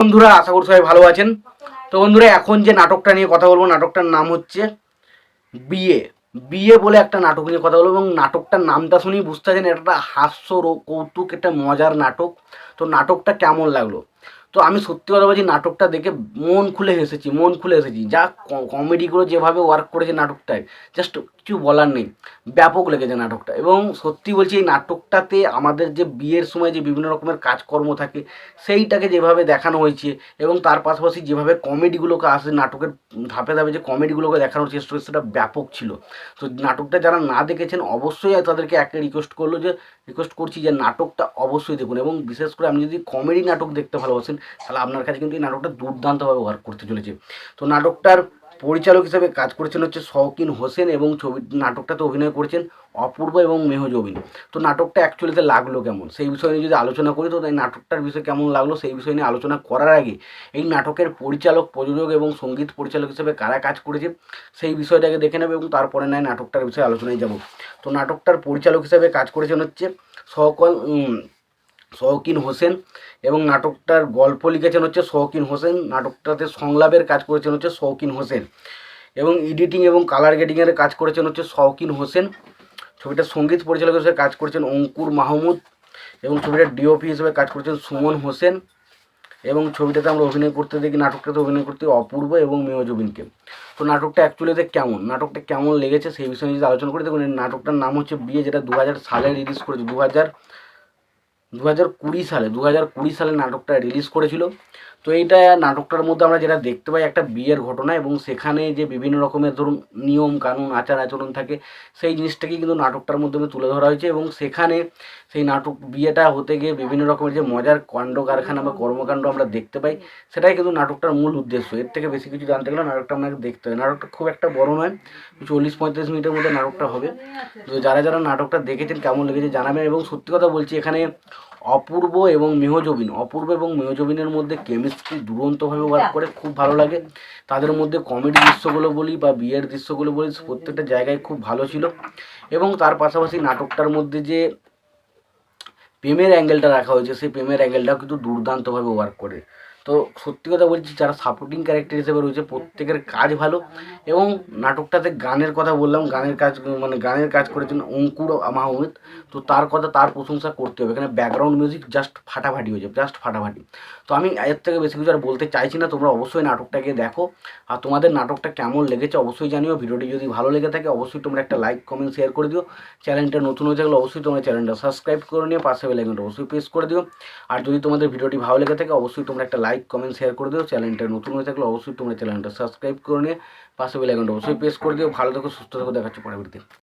বন্ধুরা, আশা করি সবাই ভালো আছেন। তো বন্ধুরা, এখন যে নাটকটা নিয়ে কথা বলব, নাটকটার নাম হচ্ছে বিয়ে। বিয়ে বলে একটা নাটক নিয়ে কথা বলব, এবং নাটকটার নামটা শুনেই বুঝতে পারছেন, এটা একটা হাস্য কৌতুক, একটা মজার নাটক। তো নাটকটা কেমন লাগল? তো আমি সত্যি কথা বলছি, নাটকটা দেখে মন খুলে হেসেছি, মন খুলে হেসেছি। যা কমেডিগুলো যেভাবে ওয়ার্ক করেছে নাটকটায় জাস্ট কিছু বলার নেই, ব্যাপক লেগেছে নাটকটা। এবং সত্যি বলছি, এই নাটকটাতে আমাদের যে বিয়ের সময় যে বিভিন্ন রকমের কাজকর্ম থাকে, সেইটাকে যেভাবে দেখানো হয়েছে এবং তার পাশাপাশি যেভাবে কমেডিগুলোকে আসে, নাটকের ধাপে ধাপে যে কমেডিগুলোকে দেখানোর চেষ্টা করেছে, সেটা ব্যাপক ছিল। তো নাটকটা যারা না দেখেছেন, অবশ্যই তাদেরকে একটা রিকোয়েস্ট করল যে রিকোয়েস্ট করছি যে নাটকটা অবশ্যই দেখুন এবং বিশেষ করে আপনি যদি কমেডি নাটক দেখতে ভালোবাসেন, তাহলে আপনার কাছে কিন্তু এই নাটকটা দুর্দান্তভাবে ওয়ার্ক করতে চলেছে। তো নাটকটার পরিচালক হিসেবে কাজ করেছেন হচ্ছে শৌকিন হোসেন এবং ছবি, নাটকটাতে অভিনয় করেছেন অপূর্ব এবং মেহজবিন তো নাটকটা অ্যাকচুয়ালিতে লাগল কেমন? সেই বিষয় নিয়ে যদি আলোচনা করি তো তাই নাটকটার বিষয়ে কেমন লাগল সেই বিষয় নিয়ে আলোচনা করার আগে এই নাটকের পরিচালক, প্রযোজক এবং সংগীত পরিচালক হিসেবে কারা কাজ করেছে সেই বিষয়টাকে দেখে নেবে এবং তারপরে নয় নাটকটার বিষয়ে আলোচনায় যাব। তো নাটকটার পরিচালক হিসেবে কাজ করেছেন হচ্ছে সকল শৌকিন হোসেন এবং নাটকটার গল্প লিখেছেন হচ্ছে শৌকিন হোসেন, নাটকটাতে সংলাপের কাজ করেছেন হচ্ছে শৌকিন হোসেন এবং এডিটিং এবং কালার গ্রেডিংয়ের কাজ করেছেন হচ্ছে শৌকিন হোসেন। ছবিটার সংগীত পরিচালক হিসেবে কাজ করেছেন অঙ্কুর মাহমুদ এবং ছবিটার ডিওপি হিসেবে কাজ করেছেন সুমন হোসেন এবং ছবিটাতে আমরা অভিনয় করতে দেখি, নাটকটাতে অভিনয় করতে অপূর্ব এবং মেয়জবিনকে তো নাটকটা অ্যাকচুয়ালিতে কেমন? নাটকটা কেমন লেগেছে সেই বিষয়ে যদি আলোচনা করি, দেখুন নাটকটার নাম হচ্ছে বিয়ে, যেটা দু হাজার সালে রিলিজ করেছে, দু হাজার দু হাজার কুড়ি সালে দু হাজার কুড়ি সালে নাটকটা রিলিজ করেছিল। তো এইটা নাটকটার মধ্যে আমরা যেটা দেখতে পাই একটা বিয়ের ঘটনা এবং সেখানে যে বিভিন্ন রকমের ধরুন নিয়ম কানুন, আচার আচরণ থাকে, সেই জিনিসটাকে কিন্তু নাটকটার মাধ্যমে তুলে ধরা হয়েছে এবং সেখানে সেই নাটক বিয়েটা হতে গিয়ে বিভিন্ন রকমের যে মজার কাণ্ড কারখানা বা কর্মকাণ্ড আমরা দেখতে পাই, সেটাই কিন্তু নাটকটার মূল উদ্দেশ্য। এর থেকে বেশি কিছু জানতে গেলে নাটকটা আপনাকে দেখতে হয় নাটকটা খুব একটা বড় নয়, চল্লিশ পঁয়ত্রিশ মিনিটের মধ্যে নাটকটা হবে। তো যারা যারা নাটকটা দেখেছেন, কেমন লেগেছে জানাবেন এবং সত্যি কথা বলছি, এখানে অপূর্ব এবং মেহজবিন অপূর্ব এবং মেহজবিনের মধ্যে কেমিস্ট্রি দুরন্তভাবে ওয়ার্ক করে খুব ভালো লাগে। তাদের মধ্যে কমেডি দৃশ্যগুলো বলি বা বিয়ের দৃশ্যগুলো বলি প্রত্যেকটা জায়গায় খুব ভালো ছিল। এবং তার পাশাপাশি নাটকটার মধ্যে যে প্রেমের অ্যাঙ্গেলটা রাখা হয়েছে সেই প্রেমের অ্যাঙ্গেলটাও কিন্তু দুর্দান্তভাবে ওয়ার্ক করে। তো সত্যি কথা বলছি, যারা সাপোর্টিং ক্যারেক্টার হিসেবে রয়েছে, প্রত্যেকের কাজ ভালো এবং নাটকটাতে গানের কথা বললাম, গানের কাজ মানে গানের কাজ করেছেন অঙ্কুর মাহমুদ, তো তার কথা তার প্রশংসা করতে হবে। এখানে ব্যাকগ্রাউন্ড মিউজিক জাস্ট ফাটাফাটি হয়েছে জাস্ট ফাটাফাটি। তো আমি এর থেকে বেশি কিছু আর বলতে চাইছি না, তোমরা অবশ্যই নাটকটাকে দেখো। আর তোমাদের নাটকটা কেমন লেগেছে অবশ্যই জানিও, ভিডিওটি যদি ভালো লেগে থাকে অবশ্যই তোমরা একটা লাইক কমেন্ট শেয়ার করে দিও। চ্যানেলটা নতুন হয়ে থাকলে অবশ্যই তোমরা চ্যানেলটা সাবস্ক্রাইব করে নিও, পাশে বেলাইকনটা অবশ্যই প্রেস করে দিও। আর যদি তোমাদের ভিডিওটি ভালো লেগে থাকে অবশ্যই তোমরা একটা লাইক কমেন্ট শেয়ার করে দিও। চ্যানেলটা নতুন হয়ে থাকলে অবশ্যই তোমরা চ্যানেলটা সাবস্ক্রাইব করে নিয়ে পাশে বেলাইকনটা অবশ্যই প্রেস করে দিও। ভালো থেকো, সুস্থ থেকো, দেখাচ্ছি পরবর্তীতে